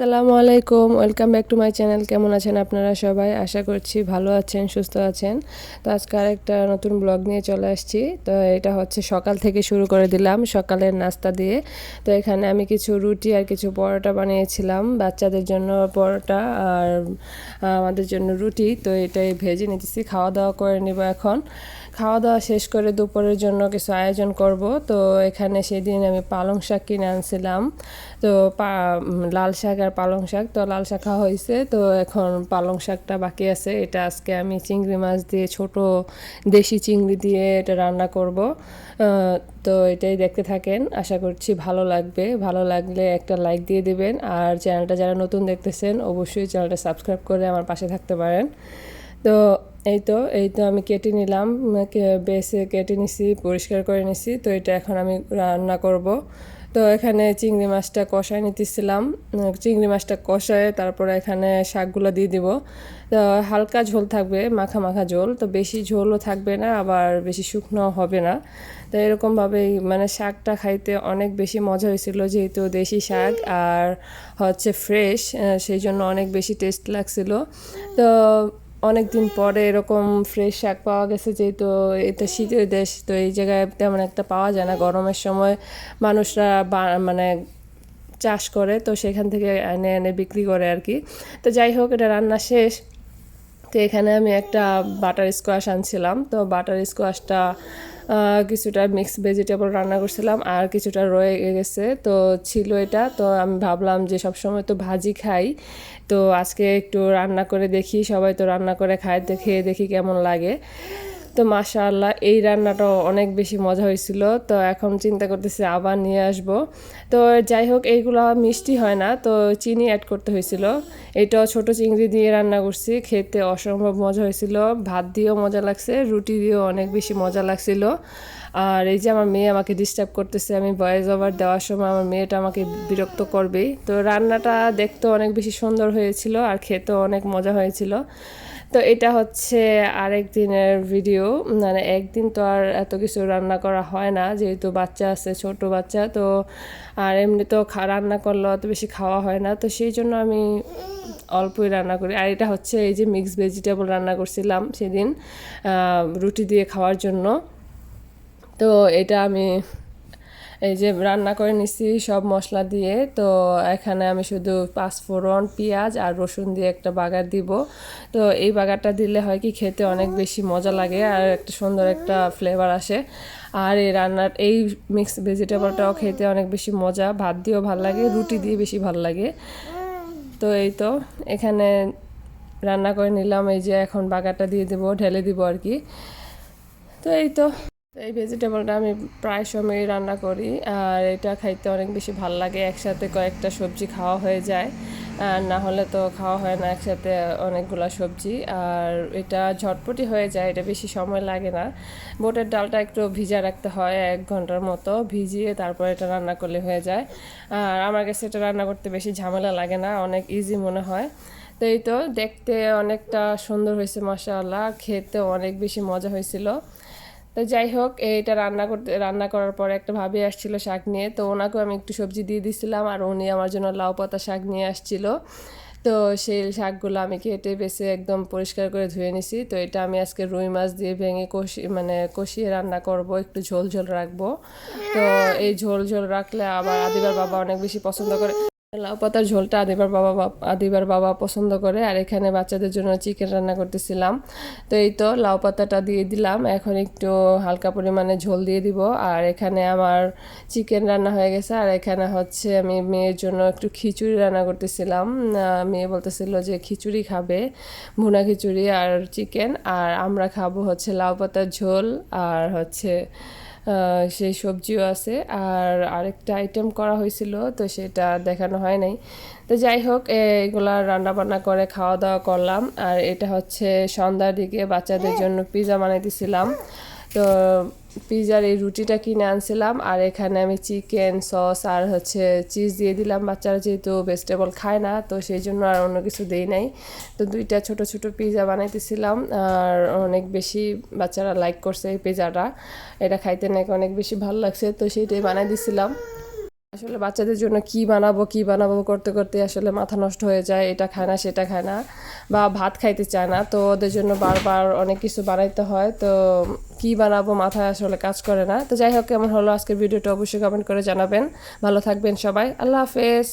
আসসালামু আলাইকুম, welcome back to my channel. কেমন আছেন আপনারা সবাই? আশা করছি ভালো আছেন, সুস্থ আছেন। তো আজকে একটা নতুন ব্লগ নিয়ে চলে আসছি। তো এটা হচ্ছে সকাল থেকে শুরু করে দিলাম, সকালের নাস্তা দিয়ে। তো এখানে আমি কিছু রুটি আর কিছু পরোটা বানিয়েছিলাম, বাচ্চাদের জন্য পরোটা আর আমাদের জন্য রুটি। তো এটাই ভেজে নিতেছি খাওয়া দাওয়া করে নিব এখন। খাওয়া দাওয়া শেষ করে দুপুরের জন্য কিছু আয়োজন করব। তো এখানে সেদিন আমি পালং শাক কিনে আনছিলাম। তো লাল শাক আর পালং শাক, তো লাল খাওয়া হয়েছে। তো এখন পালং শাকটা বাকি আছে। এটা আজকে আমি চিংড়ি মাছ দিয়ে, ছোট দেশি চিংড়ি দিয়ে এটা রান্না করব। তো এটাই দেখতে থাকেন। আশা করছি ভালো লাগবে। ভালো লাগলে একটা লাইক দিয়ে দিবেন। আর চ্যানেলটা যারা নতুন দেখতেছেন, অবশ্যই চ্যানেলটা সাবস্ক্রাইব করে আমার পাশে থাকতে পারেন। তো এই তো এই তো আমি কেটে নিলাম। বেসে কেটে নিছি, পরিষ্কার করে নিছি। তো এটা এখন আমি রান্না করব। তো এখানে চিংড়ি মাছটা কষায় নিতেছিলাম। চিংড়ি মাছটা কষায় তারপরে এখানে শাকগুলো দিয়ে দিব। তো হালকা ঝোল থাকবে, মাখা মাখা ঝোল। তো বেশি ঝোলও থাকবে না, আবার বেশি শুকনো হবে না। তো এরকমভাবেই মানে শাকটা খাইতে অনেক বেশি মজা হয়েছিল, যেহেতু দেশি শাক আর হচ্ছে ফ্রেশ সেই জন্য অনেক বেশি টেস্ট লাগছিল। তো অনেক দিন পরে এরকম ফ্রেশ শাক পাওয়া গেছে যেহেতু এটা শীতের দেশ, তো এই জায়গায় তেমন একটা পাওয়া যায় না। গরমের সময় মানুষরা মানে চাষ করে, তো সেখান থেকে এনে এনে বিক্রি করে আর কি। তো যাই হোক, এটা রান্না শেষ। তো এখানে আমি একটা বাটার স্কোয়াশ আনছিলাম। তো বাটার স্কোয়াশটা কিছুটা মিক্স ভেজিটেবল রান্না করছিলাম, আর কিছুটা রয়ে গেছে। তো ছিল এটা, তো আমি ভাবলাম যে সবসময় তো ভাজি খাই। তো আজকে একটু রান্না করে দেখি, সবাই তো রান্না করে খায় খেয়ে দেখি কেমন লাগে। তো মাশাআল্লাহ এই রান্নাটাও অনেক বেশি মজা হয়েছিল। তো এখন চিন্তা করতেছি আবার নিয়ে আসব। তো যাই হোক, এইগুলো মিষ্টি হয় না, তো চিনি অ্যাড করতে হয়েছিল। এটাও ছোট চিংড়ি দিয়ে রান্না করছি, খেতে অসম্ভব মজা হয়েছিল। ভাত দিয়েও মজা লাগছে, রুটি দিয়েও অনেক বেশি মজা লাগছিল। আর এই যে আমার মেয়ে আমাকে ডিস্টার্ব করতেছে, আমি ভয়েস ওভার দেওয়ার সময় আমার মেয়েটা আমাকে বিরক্ত করবেই। তো রান্নাটা দেখতে অনেক বেশি সুন্দর হয়েছিল আর খেতেও অনেক মজা হয়েছিল। তো এটা হচ্ছে আরেক দিনের ভিডিও মানে একদিন তো আর এত কিছু রান্না করা হয় না, যেহেতু বাচ্চা আছে, ছোট বাচ্চা, তো আর এমনি তো রান্না করলে অত বেশি খাওয়া হয় না। তো সেই জন্য আমি অল্পই রান্না করি। আর এটা হচ্ছে এই যে মিক্সড ভেজিটেবল রান্না করছিলাম সেদিন রুটি দিয়ে খাওয়ার জন্য। তো এটা আমি এই যে রান্না করে নিছি সব মশলা দিয়ে, তো এখানে আমি শুধু পাঁচফোড়ন, পেঁয়াজ আর রসুন দিয়ে একটা বাগার দিব। তো এই বাগারটা দিলে হয় কি খেতে অনেক বেশি মজা লাগে আর একটা সুন্দর একটা ফ্লেভার আসে। আর এই রান্নার, এই মিক্স ভেজিটেবলটাও খেতে অনেক বেশি মজা, ভাত দিয়েও ভালো লাগে, রুটি দিয়ে বেশি ভালো লাগে। তো এই তো, এখানে রান্না করে নিলাম, এই যে এখন বাগারটা দিয়ে দেবো, ঢেলে দিব আর কি। তো এই তো এই ভেজিটেবলটা আমি প্রায় সময়ই রান্না করি, আর এটা খাইতে অনেক বেশি ভালো লাগে, একসাথে কয়েকটা সবজি খাওয়া হয়ে যায়। আর না হলে তো খাওয়া হয় না, একসাথে অনেকগুলো সবজি। আর এটা ঝটপটি হয়ে যায়, এটা বেশি সময় লাগে না। বোটের ডালটা একটু ভিজা রাখতে হয়, এক ঘণ্টার মতো ভিজিয়ে তারপর এটা রান্না করলে হয়ে যায়। আর আমার কাছে এটা রান্না করতে বেশি ঝামেলা লাগে না, অনেক ইজি মনে হয়। তো এই তো, দেখতে অনেকটা সুন্দর হয়েছে মশাল্লা খেতে অনেক বেশি মজা হয়েছিল। তো যাই হোক, এইটা রান্না করতে, রান্না করার পরে একটা ভাবি আসছিল শাক নিয়ে, তো ওনাকেও আমি একটু সবজি দিয়ে দিছিলাম আর উনি আমার জন্য লাউ পাতা শাক নিয়ে আসছিল। তো সেই শাকগুলো আমি কেটে বেছে একদম পরিষ্কার করে ধুয়ে নিছি। তো এটা আমি আজকে রুই মাছ দিয়ে ভেঙে কষি মানে কষিয়ে রান্না করব, একটু ঝোল ঝোল রাখব। তো এই ঝোল ঝোল রাখলে আবার আদিবার বাবা অনেক বেশি পছন্দ করে। লাউ পাতার ঝোলটা আদিবার বাবা আদিবার বাবা পছন্দ করে, আর এখানে বাচ্চাদের জন্য চিকেন রান্না করতেছিলাম। তো এই তো লাউ পাতাটা দিয়ে দিলাম। এখন একটু হালকা পরিমাণে ঝোল দিয়ে দিব। আর এখানে আমার চিকেন রান্না হয়ে গেছে। আর এখানে হচ্ছে আমি মেয়ের জন্য একটু খিচুড়ি রান্না করতেছিলাম। মেয়ে বলতেছিল যে খিচুড়ি খাবে, ভুনা খিচুড়ি আর চিকেন। আর আমরা খাব হচ্ছে লাউ পাতার ঝোল আর হচ্ছে সেই সবজিও আছে। আর আরেকটা আইটেম করা হয়েছিল তো সেটা দেখানো হয় নাই। তো যাই হোক এগুলা রান্না বান্না করে খাওয়া দাওয়া করলাম। আর এটা হচ্ছে সন্ধ্যার দিকে বাচ্চাদের জন্য পিজা বানাইতেছিলাম। তো পিজার এই রুটিটা কিনে আনছিলাম, আর এখানে আমি চিকেন, সস, আর হচ্ছে চিজ দিয়ে দিলাম। বাচ্চারা যেহেতু ভেজিটেবল খায় না, তো সেই জন্য আর অন্য কিছু দেই নাই। তো দুইটা ছোট ছোট পিজা বানাইতেছিলাম, আর অনেক বেশি বাচ্চারা লাইক করছে এই পিজাটা। এটা খাইতে নাকি অনেক বেশি ভালো লাগছে, তো সেইটাই বানাই দিছিলাম। আসলে বাচ্চাদের জন্য কি বানাবো কি বানাবো করতে করতে আসলে মাথা নষ্ট হয়ে যায়, এটা খায় না, সেটা খায় না বা ভাত খাইতে চায় না, তো ওদের জন্য বারবার অনেক কিছু বানাইতে হয়, তো কি বানাবো মাথায় আসলে কাজ করে না। তো যাই হোক, কেমন হলো আজকের ভিডিওটা অবশ্যই কমেন্ট করে জানাবেন। ভালো থাকবেন সবাই, আল্লাহ হাফেজ।